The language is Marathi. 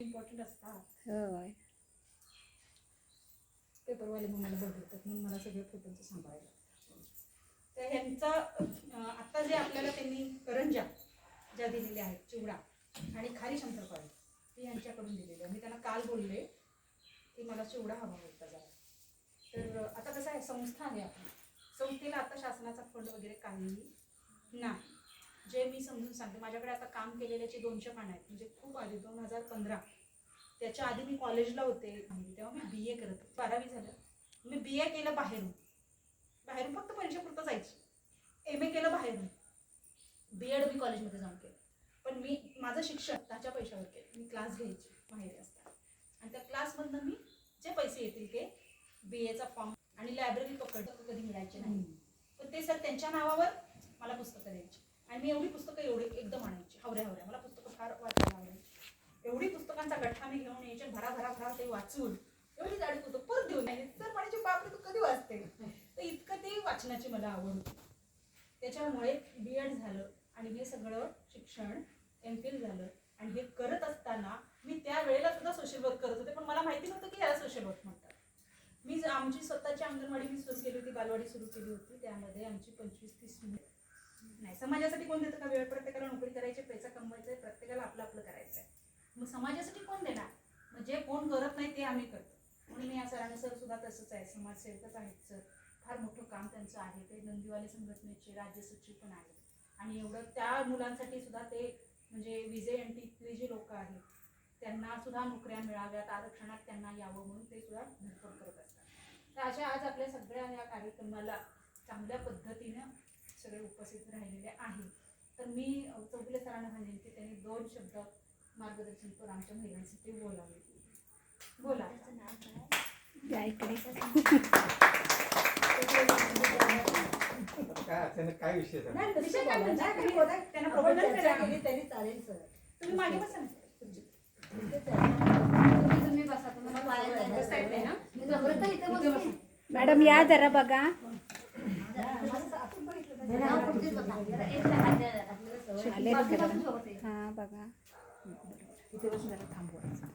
इम्पॉर्टंट असतात. होय. पेपरवाले मग मला बघतात मग मला सगळं फोटोचं सांभाळायला. लागतं. तर ह्यांचा अं, आता जे आपल्याला त्यांनी करंजा ज्या दिलेल्या आहेत चिवडा आणि खारी शंकरपाळी ती यांच्याकडून दिलेली आहे. मी त्यांना काल बोलले की मला चिवडा हवा होता जरा. तर आता कसं आहे संस्था आहे आपली. संस्थेला आता शासनाचा फंड वगैरे काहीही नाही. जे मी समजून सांगते माझ्याकडे आता काम केलेल्याचे दोनशे पानं आहेत. म्हणजे खूप आधी दोन हजार पंधरा. त्याच्या आधी मी कॉलेजला होते. तेव्हा मी बी ए करत होते. बारावी झालं. मी बी ए केलं बाहेरून. बाहेरून फक्त परीक्षेपुरतं जायची. एम ए केलं बाहेरून. बी एड मी कॉलेजमध्ये जाऊन केलं. पण मी माझं शिक्षण त्याच्या पैशावर केलं. मी क्लास घ्यायची बाहेर असताना. आणि त्या क्लासमधनं मी जे पैसे येतील ते बी एचा फॉर्म आणि लायब्ररी पकड कधी मिळायचे नाही. पण ते सर त्यांच्या नावावर मला पुस्तकं द्यायची. आणि मी एवढी पुस्तकं एवढी एकदम आणायची. हवऱ्या हवऱ्या. मला पुस्तकं फार वाचायला आवडायची. एवढी पुस्तकांचा गठ्ठा मी घेऊन यायचे भरा भरा भरा ते वाचून एवढी जाडी पुस्तक परत देऊन नाही तर म्हणायचे बापरे तू कधी वाचते? तर इतकं ते वाचनाची मला आवड होती. त्याच्यामुळे बी एड झालं आणि हे सगळं शिक्षण एम फिल झालं. आणि हे करत असताना मी त्या वेळेला सुद्धा सोशल वर्क करत होते. पण मला माहिती नव्हतं की याला सोशल वर्क म्हणतात. मी आमची स्वतःची अंगणवाडी मी सुरू केली होती बालवाडी सुरू केली होती. त्यामध्ये आमची पंचवीस तीस मिनिट नाही समाजासाठी कोण देतं? का वेळ प्रत्येकाला नोकरी करायची पैसा कमवायचा आहे प्रत्येकाला आपलं आपलं करायचं आहे. मग समाजासाठी कोण देणार? मग जे कोण करत नाही ते आम्ही करतो. म्हणून मी या सरांना सर सुद्धा तसंच आहे. समाजसेवकच आहेत सर. फार मोठं काम त्यांचं आहे. ते नंदीवाले संघटनेचे राज्य सचिव पण आहेत. आणि एवढं त्या मुलांसाठी सुद्धा ते म्हणजे विजय एन टीतले जे लोक आहेत त्यांना सुद्धा नोकऱ्या मिळाव्यात. आरक्षणात त्यांना यावं म्हणून ते सुद्धा धडपड करत असतात. तर अशा आज आपल्या सगळ्या या कार्यक्रमाला चांगल्या पद्धतीनं सगळे उपस्थित राहिलेले आहेत तर मी चौगुले सरांना म्हणेन की त्यांनी दोन शब्द मार्गदर्शनपर आमच्या महिलांसाठी बोलावे. बोला. काय अचानक काय विषय झाला? नाही, विषय काय म्हणजे? त्यांना प्रबोधन चालेल सर तुम्ही मागे बसा. तुम्ही बसा तुम्हाला. मॅडम या जरा बघा हा, खुर्चीत बसा. जरा एक हात द्या. आपल्याला सवय. आले बाजू- जरा. बाजू सोबत आहे. हा बघा इथे बसून जरा थांबवा